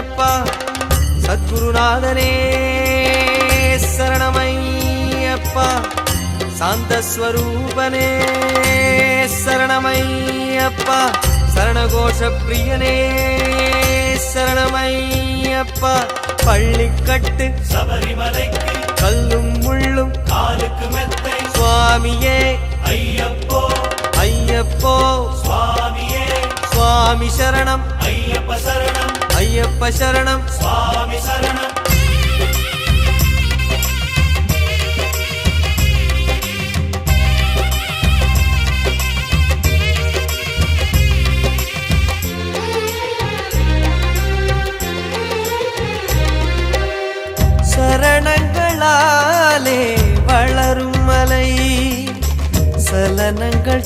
சரணமையப்பா சத்குருநாதனே சரணமையப்பா சாந்தஸ்வரூபனே சரணமையப்பா சரணகோஷ பிரியனே சரணமையப்பா பள்ளிக்கட்டு சபரிமலைக்கு கல்லும் முள்ளும் காலுக்கு மெத்தை சுவாமியே ஐயப்போ ஐயப்போ சுவாமியே சுவாமி சரணம் ஐயப்ப சரணம் ஐயப்ப சரணம். சுவாமி சரணம். சரணங்களாலே வளரும் மலை. சலனங்கள்